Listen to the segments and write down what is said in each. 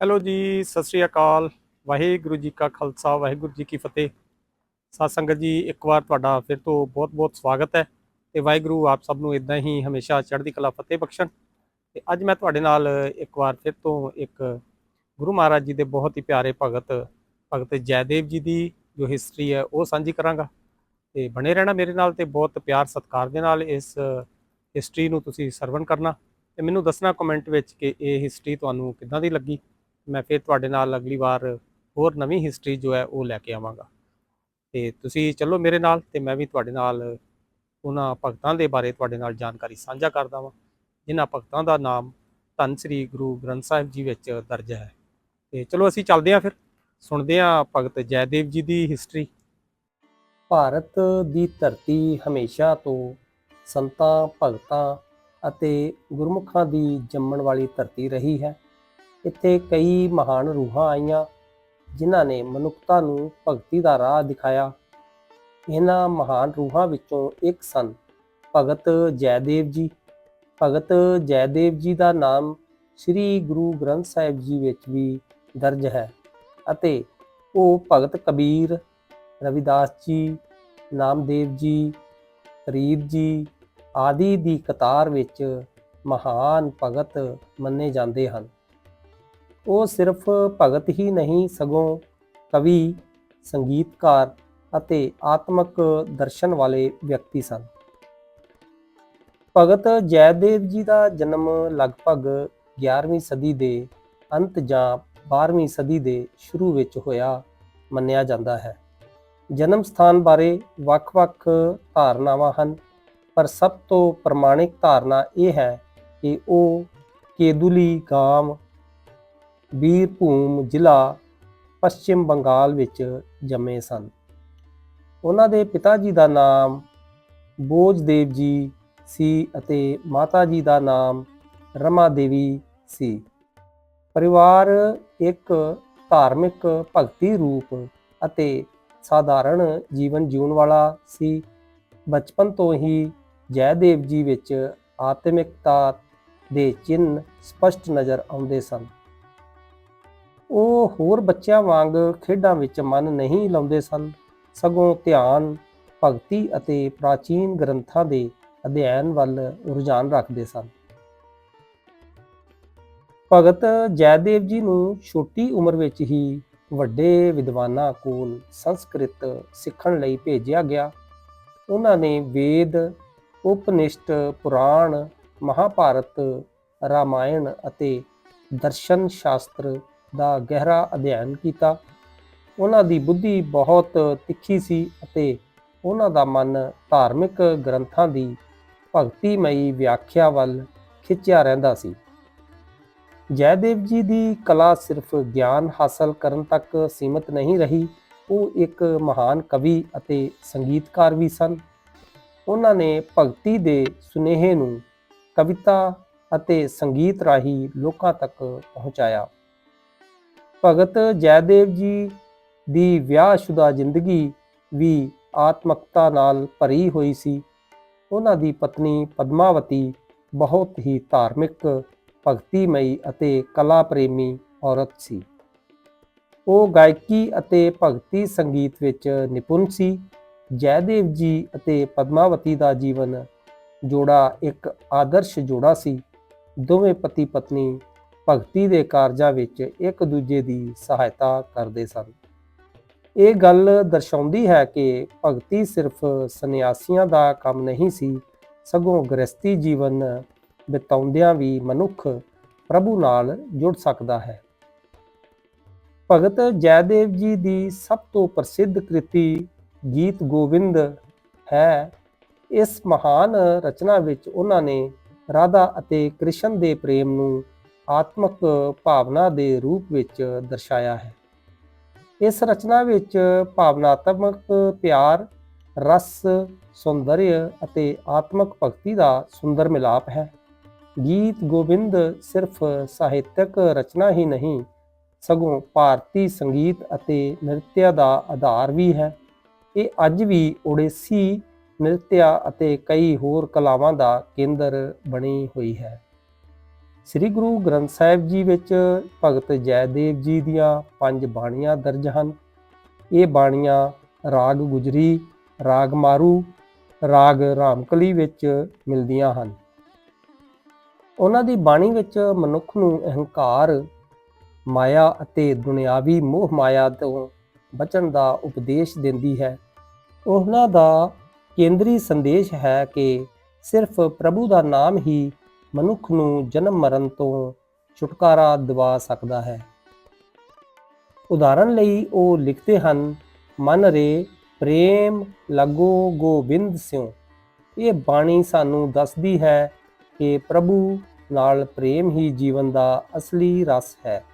Hello ਜੀ, ਸਤਿ ਸ਼੍ਰੀ ਅਕਾਲ। ਵਾਹਿਗੁਰੂ ਜੀ ਕਾ ਖਾਲਸਾ, ਵਾਹਿਗੁਰੂ ਜੀ ਕੀ ਫਤਿਹ। ਸਾਧ ਸੰਗਤ ਜੀ, ਇੱਕ ਵਾਰ ਤੁਹਾਡਾ ਫਿਰ ਤੋਂ ਬਹੁਤ-ਬਹੁਤ ਸਵਾਗਤ ਹੈ ਤੇ ਵਾਹਿਗੁਰੂ ਆਪ ਸਭ ਨੂੰ ਇਦਾਂ ਹੀ ਹਮੇਸ਼ਾ ਚੜ੍ਹਦੀ ਕਲਾ ਫਤਿਹ ਬਖਸ਼ਣ। ਤੇ ਅੱਜ ਮੈਂ ਤੁਹਾਡੇ ਨਾਲ ਇੱਕ ਵਾਰ ਫਿਰ ਤੋਂ ਇੱਕ ਗੁਰੂ ਮਹਾਰਾਜ ਜੀ ਦੇ ਬਹੁਤ ਹੀ ਪਿਆਰੇ ਭਗਤ ਭਗਤ ਜੈਦੇਵ ਜੀ ਦੀ ਜੋ ਹਿਸਟਰੀ ਹੈ, ਉਹ ਸਾਂਝੀ ਕਰਾਂਗਾ। ਤੇ ਬਣੇ ਰਹਿਣਾ ਮੇਰੇ ਨਾਲ ਤੇ ਬਹੁਤ ਪਿਆਰ ਸਤਿਕਾਰ ਦੇ ਨਾਲ ਇਸ ਹਿਸਟਰੀ ਨੂੰ ਤੁਸੀਂ ਸਰਵਣ ਕਰਨਾ। ਤੇ ਮੈਨੂੰ ਦੱਸਣਾ ਕਮੈਂਟ ਵਿੱਚ ਕਿ ਇਹ ਹਿਸਟਰੀ ਤੁਹਾਨੂੰ ਕਿੱਦਾਂ ਦੀ ਲੱਗੀ? ਮੈਂ ਫਿਰ ਤੁਹਾਡੇ ਨਾਲ ਅਗਲੀ ਵਾਰ ਹੋਰ ਨਵੀਂ ਹਿਸਟਰੀ ਜੋ ਹੈ ਉਹ ਲੈ ਕੇ ਆਵਾਂਗਾ। ਤੇ ਤੁਸੀਂ ਚੱਲੋ ਮੇਰੇ ਨਾਲ ਤੇ ਮੈਂ ਵੀ ਤੁਹਾਡੇ ਨਾਲ ਉਹਨਾਂ ਭਗਤਾਂ ਦੇ ਬਾਰੇ ਤੁਹਾਡੇ ਨਾਲ ਜਾਣਕਾਰੀ ਸਾਂਝਾ ਕਰਦਾ ਵਾਂ, ਜਿਨ੍ਹਾਂ ਭਗਤਾਂ ਦਾ ਨਾਮ ਧੰਨ ਸ੍ਰੀ ਗੁਰੂ ਗ੍ਰੰਥ ਸਾਹਿਬ ਜੀ ਵਿੱਚ ਦਰਜ ਹੈ। ਤੇ ਚਲੋ ਅਸੀਂ ਚੱਲਦੇ ਹਾਂ ਫਿਰ, ਸੁਣਦੇ ਹਾਂ ਭਗਤ ਜੈਦੇਵ ਜੀ ਦੀ ਹਿਸਟਰੀ ਭਾਰਤ ਦੀ ਧਰਤੀ ਹਮੇਸ਼ਾ ਤੋਂ ਸੰਤਾਂ, ਭਗਤਾਂ ਅਤੇ ਗੁਰਮੁਖਾਂ ਦੀ ਜੰਮਣ ਵਾਲੀ ਧਰਤੀ ਰਹੀ ਹੈ। ਇੱਥੇ ਕਈ ਮਹਾਨ ਰੂਹਾਂ ਆਈਆਂ, ਜਿਨ੍ਹਾਂ ਨੇ ਮਨੁੱਖਤਾ ਨੂੰ ਭਗਤੀ ਦਾ ਰਾਹ ਦਿਖਾਇਆ। ਇਹਨਾਂ ਮਹਾਨ ਰੂਹਾਂ ਵਿੱਚੋਂ ਇੱਕ ਸਨ, ਭਗਤ ਜੈਦੇਵ ਜੀ। ਭਗਤ ਜੈਦੇਵ ਜੀ ਦਾ ਨਾਮ ਸ੍ਰੀ ਗੁਰੂ ਗ੍ਰੰਥ ਸਾਹਿਬ ਜੀ ਵਿੱਚ ਵੀ ਦਰਜ ਹੈ ਅਤੇ ਉਹ ਭਗਤ ਕਬੀਰ, ਰਵਿਦਾਸ ਜੀ, ਨਾਮਦੇਵ ਜੀ, ਫਰੀਦ ਜੀ ਆਦਿ ਦੀ ਕਤਾਰ ਵਿੱਚ ਮਹਾਨ ਭਗਤ ਮੰਨੇ ਜਾਂਦੇ ਹਨ। ਉਹ ਸਿਰਫ ਭਗਤ ਹੀ ਨਹੀਂ, ਸਗੋਂ ਕਵੀ, ਸੰਗੀਤਕਾਰ ਅਤੇ ਆਤਮਕ ਦਰਸ਼ਨ ਵਾਲੇ ਵਿਅਕਤੀ ਸਨ। ਭਗਤ ਜੈਦੇਵ ਜੀ ਦਾ ਜਨਮ ਲਗਭਗ 11ਵੀਂ ਸਦੀ ਦੇ ਅੰਤ ਜਾਂ 12ਵੀਂ ਸਦੀ ਦੇ ਸ਼ੁਰੂ ਵਿੱਚ ਹੋਇਆ ਮੰਨਿਆ ਜਾਂਦਾ ਹੈ। ਜਨਮ ਸਥਾਨ ਬਾਰੇ ਵੱਖ-ਵੱਖ ਧਾਰਨਾਵਾਂ ਹਨ, ਪਰ ਸਭ ਤੋਂ ਪ੍ਰਮਾਣਿਕ ਧਾਰਨਾ ਇਹ ਹੈ ਕਿ ਉਹ ਕੇਦੁਲੀ ਗਾਮ ਬੀਰਭੂਮ ਜ਼ਿਲ੍ਹਾ ਪੱਛਮ ਬੰਗਾਲ ਵਿੱਚ ਜੰਮੇ ਸਨ। ਉਹਨਾਂ ਦੇ ਪਿਤਾ ਜੀ ਦਾ ਨਾਮ ਬੋਜਦੇਵ ਜੀ ਸੀ ਅਤੇ ਮਾਤਾ ਜੀ ਦਾ ਨਾਮ ਰਮਾ ਦੇਵੀ ਸੀ। ਪਰਿਵਾਰ ਇੱਕ ਧਾਰਮਿਕ ਭਗਤੀ ਰੂਪ ਅਤੇ ਸਾਧਾਰਣ ਜੀਵਨ ਜਿਉਣ ਵਾਲਾ ਸੀ। ਬਚਪਨ ਤੋਂ ਹੀ ਜੈਦੇਵ ਜੀ ਵਿੱਚ ਆਤਮਿਕਤਾ ਦੇ ਚਿੰਨ ਸਪਸ਼ਟ ਨਜ਼ਰ ਆਉਂਦੇ ਸਨ। ਉਹ ਹੋਰ ਬੱਚਿਆਂ ਵਾਂਗ ਖੇਡਾਂ ਵਿੱਚ ਮਨ ਨਹੀਂ ਲਾਉਂਦੇ ਸਨ। ਸਗੋਂ ਧਿਆਨ, ਭਗਤੀ ਅਤੇ ਪ੍ਰਾਚੀਨ ਗ੍ਰੰਥਾਂ ਦੇ ਅਧਿਐਨ ਵੱਲ ਰੁਝਾਨ ਰੱਖਦੇ ਸਨ। ਭਗਤ ਜੈਦੇਵ ਜੀ ਨੂੰ ਛੋਟੀ ਉਮਰ ਵਿੱਚ ਹੀ ਵੱਡੇ ਵਿਦਵਾਨਾਂ ਕੋਲ ਸੰਸਕ੍ਰਿਤ ਸਿੱਖਣ ਲਈ ਭੇਜਿਆ ਗਿਆ। ਉਹਨਾਂ ਨੇ ਵੇਦ ਉਪਨਿਸ਼ਦ ਪੁਰਾਣ, ਮਹਾਭਾਰਤ, ਰਾਮਾਇਣ ਅਤੇ ਦਰਸ਼ਨ ਸ਼ਾਸਤਰ ਦਾ ਗਹਿਰਾ ਅਧਿਐਨ ਕੀਤਾ। ਉਹਨਾਂ ਦੀ ਬੁੱਧੀ ਬਹੁਤ ਤਿੱਖੀ ਸੀ ਅਤੇ ਉਹਨਾਂ ਦਾ ਮਨ ਧਾਰਮਿਕ ਗ੍ਰੰਥਾਂ ਦੀ ਭਗਤੀਮਈ ਵਿਆਖਿਆ ਵੱਲ ਖਿੱਚਿਆ ਰਹਿੰਦਾ ਸੀ। ਜੈਦੇਵ ਜੀ ਦੀ ਕਲਾ ਸਿਰਫ ਗਿਆਨ ਹਾਸਲ ਕਰਨ ਤੱਕ ਸੀਮਤ ਨਹੀਂ ਰਹੀ। ਉਹ ਇੱਕ ਮਹਾਨ ਕਵੀ ਅਤੇ ਸੰਗੀਤਕਾਰ ਵੀ ਸਨ। ਉਹਨਾਂ ਨੇ ਭਗਤੀ ਦੇ ਸੁਨੇਹੇ ਨੂੰ ਕਵਿਤਾ ਅਤੇ ਸੰਗੀਤ ਰਾਹੀਂ ਲੋਕਾਂ ਤੱਕ ਪਹੁੰਚਾਇਆ। ਭਗਤ ਜੈਦੇਵ ਜੀ ਦੀ ਵਿਆਹਸ਼ੁਦਾ ਜ਼ਿੰਦਗੀ ਵੀ ਆਤਮਕਤਾ ਨਾਲ ਭਰੀ ਹੋਈ ਸੀ। ਉਹਨਾਂ ਦੀ ਪਤਨੀ ਪਦਮਾਵਤੀ ਬਹੁਤ ਹੀ ਧਾਰਮਿਕ, ਭਗਤੀਮਈ ਅਤੇ ਕਲਾ ਪ੍ਰੇਮੀ ਔਰਤ ਸੀ। ਉਹ ਗਾਇਕੀ ਅਤੇ ਭਗਤੀ ਸੰਗੀਤ ਵਿੱਚ ਨਿਪੁੰਨ ਸੀ। ਜੈਦੇਵ ਜੀ ਅਤੇ ਪਦਮਾਵਤੀ ਦਾ ਜੀਵਨ ਜੋੜਾ ਇੱਕ ਆਦਰਸ਼ ਜੋੜਾ ਸੀ। ਦੋਵੇਂ ਪਤੀ ਪਤਨੀ ਭਗਤੀ ਦੇ ਕਾਰਜਾਂ ਵਿੱਚ ਇੱਕ ਦੂਜੇ ਦੀ ਸਹਾਇਤਾ ਕਰਦੇ ਸਨ। ਇਹ ਗੱਲ ਦਰਸਾਉਂਦੀ ਹੈ ਕਿ ਭਗਤੀ ਸਿਰਫ ਸੰਨਿਆਸੀਆਂ ਦਾ ਕੰਮ ਨਹੀਂ ਸੀ, ਸਗੋਂ ਗ੍ਰਸਤੀ ਜੀਵਨ ਬਿਤਾਉਂਦਿਆਂ ਵੀ ਮਨੁੱਖ ਪ੍ਰਭੂ ਨਾਲ ਜੁੜ ਸਕਦਾ ਹੈ। ਭਗਤ ਜੈਦੇਵ ਜੀ ਦੀ ਸਭ ਤੋਂ ਪ੍ਰਸਿੱਧ ਕ੍ਰਿਤੀ ਗੀਤ ਗੋਬਿੰਦ ਹੈ। ਇਸ ਮਹਾਨ ਰਚਨਾ ਵਿੱਚ ਉਹਨਾਂ ਨੇ ਰਾਧਾ ਅਤੇ ਕ੍ਰਿਸ਼ਨ ਦੇ ਪ੍ਰੇਮ ਨੂੰ ਆਤਮਕ ਭਾਵਨਾ ਦੇ ਰੂਪ ਵਿੱਚ ਦਰਸਾਇਆ ਹੈ। ਇਸ ਰਚਨਾ ਵਿੱਚ ਭਾਵਨਾਤਮਕ ਪਿਆਰ, ਰਸ, ਸੌਂਦਰਯ ਅਤੇ ਆਤਮਕ ਭਗਤੀ ਦਾ ਸੁੰਦਰ ਮਿਲਾਪ ਹੈ। ਗੀਤ ਗੋਬਿੰਦ ਸਿਰਫ ਸਾਹਿਤਕ ਰਚਨਾ ਹੀ ਨਹੀਂ, ਸਗੋਂ ਭਾਰਤੀ ਸੰਗੀਤ ਅਤੇ ਨ੍ਰਿਤਿਆ ਦਾ ਆਧਾਰ ਵੀ ਹੈ। ਇਹ ਅੱਜ ਵੀ ਓਡੀਸੀ ਨ੍ਰਿਤਿਆ ਅਤੇ ਕਈ ਹੋਰ ਕਲਾਵਾਂ ਦਾ ਕੇਂਦਰ ਬਣੀ ਹੋਈ ਹੈ। ਸ੍ਰੀ ਗੁਰੂ ਗ੍ਰੰਥ ਸਾਹਿਬ ਜੀ ਵਿੱਚ ਭਗਤ ਜੈਦੇਵ ਜੀ ਦੀਆਂ ਪੰਜ ਬਾਣੀਆਂ ਦਰਜ ਹਨ। ਇਹ ਬਾਣੀਆਂ ਰਾਗ ਗੁਜਰੀ, ਰਾਗ ਮਾਰੂ, ਰਾਗ ਰਾਮਕਲੀ ਵਿੱਚ ਮਿਲਦੀਆਂ ਹਨ। ਉਹਨਾਂ ਦੀ ਬਾਣੀ ਵਿੱਚ ਮਨੁੱਖ ਨੂੰ ਅਹੰਕਾਰ, ਮਾਇਆ ਅਤੇ ਦੁਨਿਆਵੀ ਮੋਹ ਮਾਇਆ ਤੋਂ ਬਚਣ ਦਾ ਉਪਦੇਸ਼ ਦਿੰਦੀ ਹੈ। ਉਹਨਾਂ ਦਾ ਕੇਂਦਰੀ ਸੰਦੇਸ਼ ਹੈ ਕਿ ਸਿਰਫ ਪ੍ਰਭੂ ਦਾ ਨਾਮ ਹੀ ਮਨੁੱਖ ਨੂੰ ਜਨਮ ਮਰਨ ਤੋਂ ਛੁਟਕਾਰਾ ਦਿਵਾ ਸਕਦਾ ਹੈ। ਉਦਾਹਰਣ ਲਈ ਉਹ ਲਿਖਦੇ ਹਨ, ਮਨ ਰੇ ਪ੍ਰੇਮ ਲਗੋ ਗੋਬਿੰਦ ਸਿਉ। ਇਹ ਬਾਣੀ ਸਾਨੂੰ ਦੱਸਦੀ ਹੈ ਕਿ ਪ੍ਰਭੂ ਨਾਲ ਪ੍ਰੇਮ ਹੀ ਜੀਵਨ ਦਾ ਅਸਲੀ ਰਸ ਹੈ।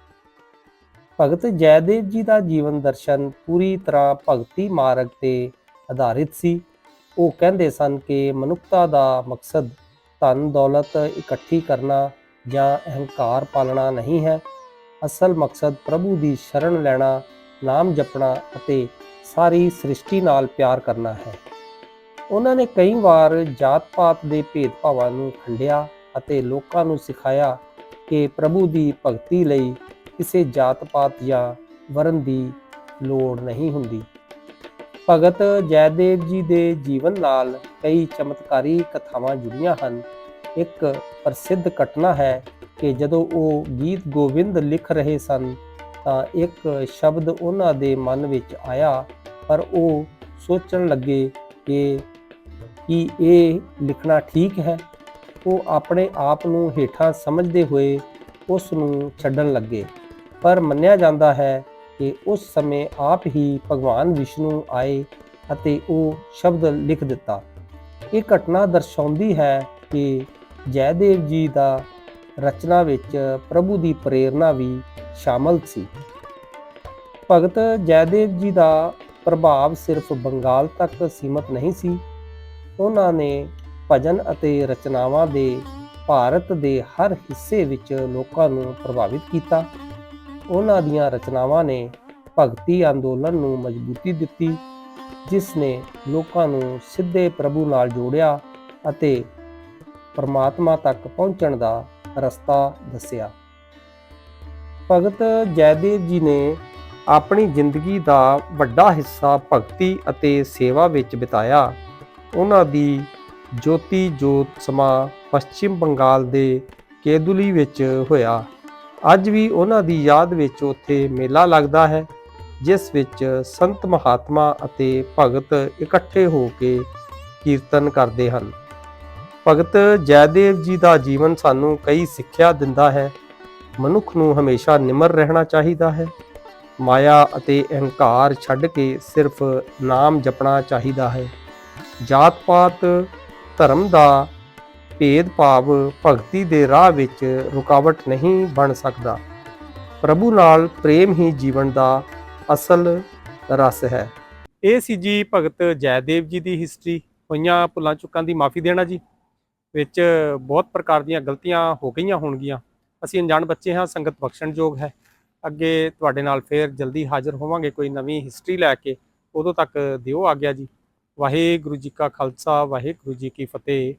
ਭਗਤ ਜੈਦੇਵ ਜੀ ਦਾ ਜੀਵਨ ਦਰਸ਼ਨ ਪੂਰੀ ਤਰ੍ਹਾਂ ਭਗਤੀ ਮਾਰਗ ਤੇ ਆਧਾਰਿਤ ਸੀ। ਉਹ ਕਹਿੰਦੇ ਸਨ ਕਿ ਮਨੁੱਖਤਾ ਦਾ ਮਕਸਦ ਧਨ ਦੌਲਤ ਇਕੱਠੀ ਕਰਨਾ ਜਾਂ ਅਹੰਕਾਰ ਪਾਲਣਾ ਨਹੀਂ ਹੈ। ਅਸਲ ਮਕਸਦ ਪ੍ਰਭੂ ਦੀ ਸ਼ਰਨ ਲੈਣਾ, ਨਾਮ ਜਪਣਾ ਅਤੇ ਸਾਰੀ ਸ੍ਰਿਸ਼ਟੀ ਨਾਲ ਪਿਆਰ ਕਰਨਾ ਹੈ। ਉਹਨਾਂ ਨੇ ਕਈ ਵਾਰ ਜਾਤ-ਪਾਤ ਦੇ ਭੇਦਭਾਵਾਂ ਨੂੰ ਖੰਡਿਆ ਅਤੇ ਲੋਕਾਂ ਨੂੰ ਸਿਖਾਇਆ ਕਿ ਪ੍ਰਭੂ ਦੀ ਭਗਤੀ ਲਈ ਕਿਸੇ ਜਾਤ-ਪਾਤ ਜਾਂ ਵਰਨ ਦੀ ਲੋੜ ਨਹੀਂ ਹੁੰਦੀ। ਭਗਤ ਜੈਦੇਵ ਜੀ ਦੇ ਜੀਵਨ ਨਾਲ ਕਈ ਚਮਤਕਾਰੀ ਕਥਾਵਾਂ ਜੁੜੀਆਂ ਹਨ। ਇੱਕ ਪ੍ਰਸਿੱਧ ਘਟਨਾ ਹੈ ਕਿ ਜਦੋਂ ਉਹ ਗੀਤ ਗੋਬਿੰਦ ਲਿਖ ਰਹੇ ਸਨ, ਤਾਂ ਇੱਕ ਸ਼ਬਦ ਉਹਨਾਂ ਦੇ ਮਨ ਵਿੱਚ ਆਇਆ, ਪਰ ਉਹ ਸੋਚਣ ਲੱਗੇ ਕਿ ਕੀ ਇਹ ਲਿਖਣਾ ਠੀਕ ਹੈ। ਉਹ ਆਪਣੇ ਆਪ ਨੂੰ ਹੇਠਾਂ ਸਮਝਦੇ ਹੋਏ ਉਸ ਨੂੰ ਛੱਡਣ ਲੱਗੇ। ਪਰ ਮੰਨਿਆ ਜਾਂਦਾ ਹੈ ਕਿ ਉਸ ਸਮੇਂ ਆਪ ਹੀ ਭਗਵਾਨ ਵਿਸ਼ਨੂੰ ਆਏ ਅਤੇ ਉਹ ਸ਼ਬਦ ਲਿਖ ਦਿੱਤਾ। ਇਹ ਘਟਨਾ ਦਰਸਾਉਂਦੀ ਹੈ ਕਿ ਜੈਦੇਵ ਜੀ ਦਾ ਰਚਨਾ ਵਿੱਚ ਪ੍ਰਭੂ ਦੀ ਪ੍ਰੇਰਣਾ ਵੀ ਸ਼ਾਮਲ ਸੀ। ਭਗਤ ਜੈਦੇਵ ਜੀ ਦਾ ਪ੍ਰਭਾਵ ਸਿਰਫ ਬੰਗਾਲ ਤੱਕ ਸੀਮਤ ਨਹੀਂ ਸੀ। ਉਹਨਾਂ ਨੇ ਭਜਨ ਅਤੇ ਰਚਨਾਵਾਂ ਦੇ ਭਾਰਤ ਦੇ ਹਰ ਹਿੱਸੇ ਵਿੱਚ ਲੋਕਾਂ ਨੂੰ ਪ੍ਰਭਾਵਿਤ ਕੀਤਾ। ਉਹਨਾਂ ਦੀਆਂ ਰਚਨਾਵਾਂ ਨੇ ਭਗਤੀ ਅੰਦੋਲਨ ਨੂੰ ਮਜ਼ਬੂਤੀ ਦਿੱਤੀ, ਜਿਸ ਨੇ ਲੋਕਾਂ ਨੂੰ ਸਿੱਧੇ ਪ੍ਰਭੂ ਨਾਲ ਜੋੜਿਆ ਅਤੇ ਪਰਮਾਤਮਾ ਤੱਕ ਪਹੁੰਚਣ ਦਾ ਰਸਤਾ ਦੱਸਿਆ। ਭਗਤ ਜੈਦੇਵ ਜੀ ਨੇ ਆਪਣੀ ਜ਼ਿੰਦਗੀ ਦਾ ਵੱਡਾ ਹਿੱਸਾ ਭਗਤੀ ਅਤੇ ਸੇਵਾ ਵਿੱਚ ਬਿਤਾਇਆ। ਉਹਨਾਂ ਦੀ ਜੋਤੀ ਜੋਤ ਸਮਾਂ ਪੱਛਮੀ ਬੰਗਾਲ ਦੇ ਕੇਦੁਲੀ ਵਿੱਚ ਹੋਇਆ। ਅੱਜ ਵੀ ਉਹਨਾਂ ਦੀ ਯਾਦ ਵਿੱਚ ਉੱਥੇ ਮੇਲਾ ਲੱਗਦਾ ਹੈ, ਜਿਸ ਵਿੱਚ ਸੰਤ ਮਹਾਤਮਾ ਅਤੇ ਭਗਤ ਇਕੱਠੇ ਹੋ ਕੇ ਕੀਰਤਨ ਕਰਦੇ ਹਨ। ਭਗਤ ਜੈਦੇਵ ਜੀ ਦਾ ਜੀਵਨ ਸਾਨੂੰ ਕਈ ਸਿੱਖਿਆ ਦਿੰਦਾ ਹੈ। ਮਨੁੱਖ ਨੂੰ ਹਮੇਸ਼ਾ ਨਿਮਰ ਰਹਿਣਾ ਚਾਹੀਦਾ ਹੈ। ਮਾਇਆ ਅਤੇ ਅਹੰਕਾਰ ਛੱਡ ਕੇ ਸਿਰਫ ਨਾਮ ਜਪਣਾ ਚਾਹੀਦਾ ਹੈ। ਜਾਤ ਪਾਤ ਧਰਮ ਦਾ ਭੇਦਭਾਵ ਭਗਤੀ ਦੇ ਰਾਹ ਵਿੱਚ ਰੁਕਾਵਟ ਨਹੀਂ ਬਣ ਸਕਦਾ। ਪ੍ਰਭੂ ਨਾਲ ਪ੍ਰੇਮ ਹੀ ਜੀਵਨ ਦਾ ਅਸਲ ਰਸ ਹੈ। ਇਹ ਸੀ ਜੀ ਭਗਤ ਜੈਦੇਵ ਜੀ ਦੀ ਹਿਸਟਰੀ ਹੋਈਆਂ ਭੁੱਲਾਂ ਚੁੱਕਾਂ ਦੀ ਮਾਫੀ ਦੇਣਾ ਜੀ, ਵਿੱਚ ਬਹੁਤ ਪ੍ਰਕਾਰ ਦੀਆਂ ਗਲਤੀਆਂ ਹੋ ਗਈਆਂ ਹੋਣਗੀਆਂ। ਅਸੀਂ ਅਣਜਾਣ ਬੱਚੇ ਹਾਂ, ਸੰਗਤ ਬਖਸ਼ਣਯੋਗ ਹੈ। ਅੱਗੇ ਤੁਹਾਡੇ ਨਾਲ ਫੇਰ ਜਲਦੀ ਹਾਜ਼ਰ ਹੋਵਾਂਗੇ ਕੋਈ ਨਵੀਂ ਹਿਸਟਰੀ ਲੈ ਕੇ, ਉਦੋਂ ਤੱਕ ਦਿਓ ਆ ਗਿਆ ਜੀ। ਵਾਹਿਗੁਰੂ ਜੀ ਕਾ ਖਾਲਸਾ, ਵਾਹਿਗੁਰੂ ਜੀ ਕੀ ਫਤਿਹ।